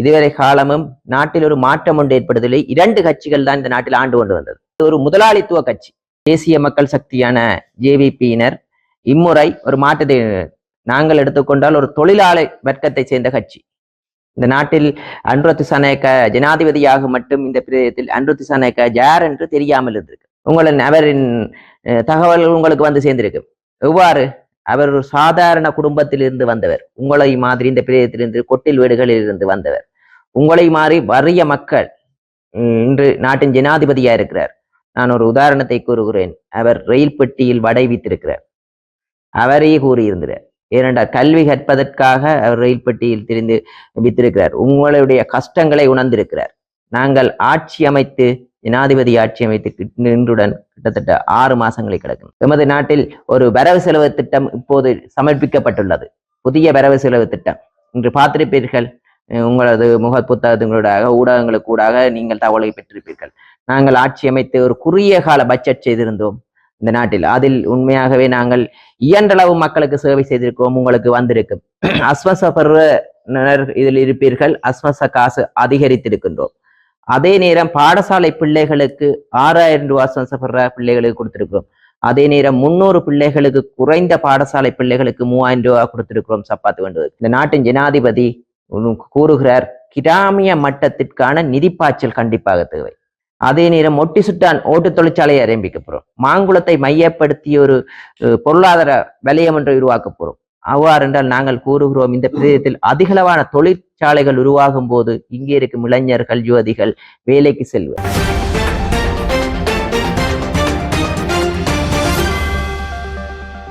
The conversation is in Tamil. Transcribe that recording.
இதுவரை காலமும் நாட்டில் ஒரு மாற்றம் ஒன்று ஏற்படுவதில்லை. இரண்டு கட்சிகள் தான் இந்த நாட்டில் ஆண்டு கொண்டு வந்தது. இது ஒரு முதலாளித்துவ கட்சி. தேசிய மக்கள் சக்தியான ஜேவிபியினர் இம்முறை ஒரு மாற்றத்தை நாங்கள் எடுத்துக்கொண்டால் ஒரு தொழிலாளர் வர்க்கத்தை சேர்ந்த கட்சி. இந்த நாட்டில் அன்ருத் சனேக ஜனாதிபதியாக மட்டும் இந்த பிரதேசத்தில் அன்ருத் சனேக யார் என்று தெரியாமல் இருந்திருக்கு. உங்களின் அவரின் தகவல் உங்களுக்கு வந்து சேர்ந்திருக்கு. எவ்வாறு அவர் ஒரு சாதாரண குடும்பத்திலிருந்து வந்தவர். உங்களை மாதிரி இந்த பிரதேசத்திலிருந்து கொட்டில் வீடுகளில் இருந்து வந்தவர். உங்களை மாதிரி வறிய மக்கள் இன்று நாட்டின் ஜனாதிபதியா இருக்கிறார். நான் ஒரு உதாரணத்தை கூறுகிறேன். அவர் ரயில் பெட்டியில் வடை வைத்திருக்கிறார். அவரே கூறியிருந்தார் ஏனென்றால் கல்வி கற்பதற்காக அவர் ரயில் பெட்டியில் திரிந்து வித்திருக்கிறார். உங்களுடைய கஷ்டங்களை உணர்ந்திருக்கிறார். நாங்கள் ஆட்சி அமைத்து ஜனாதிபதி ஆட்சி அமைத்து நின்றுடன் இன்றுடன் கிட்டத்தட்ட ஆறு மாசங்களை கிடக்கும் எமது நாட்டில் ஒரு வரவு செலவு திட்டம் இப்போது சமர்ப்பிக்கப்பட்டுள்ளது. புதிய வரவு செலவு திட்டம். இன்று பார்த்திருப்பீர்கள் உங்களது முக புத்தகங்களூடாக ஊடகங்களுக்கு கூடாக நீங்கள் தகவலை பெற்றிருப்பீர்கள். நாங்கள் ஆட்சி அமைத்து ஒரு குறுகிய கால பட்ஜெட் செய்திருந்தோம் இந்த நாட்டில். அதில் உண்மையாகவே நாங்கள் இயன்றளவு மக்களுக்கு சேவை செய்திருக்கோம் உங்களுக்கு வந்திருக்கும். அஸ்வச இதில் இருப்பீர்கள். அஸ்வச காசு அதிகரித்திருக்கின்றோம். அதே நேரம் பாடசாலை பிள்ளைகளுக்கு ஆறாயிரம் ரூபாய் சம்சப்படுற பிள்ளைகளுக்கு கொடுத்துருக்கிறோம். அதே நேரம் முன்னூறு பிள்ளைகளுக்கு குறைந்த பாடசாலை பிள்ளைகளுக்கு மூவாயிரம் ரூபாய் கொடுத்திருக்கிறோம் சப்பாத்து வேண்டுவது இந்த நாட்டின் ஜனாதிபதி கூறுகிறார் கிராமிய மட்டத்திற்கான நிதிப்பாய்ச்சல் கண்டிப்பாக தேவை. அதே நேரம் ஒட்டி சுட்டான் ஓட்டு தொழிற்சாலையை ஆரம்பிக்க போறோம். மாங்குளத்தை மையப்படுத்தி ஒரு பொருளாதார வலயம் ஒன்றை உருவாக்க போறோம். அவ்வாறு என்றால் நாங்கள் கூறுகிறோம் இந்த பிரதேசத்தில் அதிகளவான தொழிற்சாலைகள் உருவாகும் போது இங்கே இருக்கும் இளைஞர்கள் யுவதிகள் வேலைக்கு செல்வர்.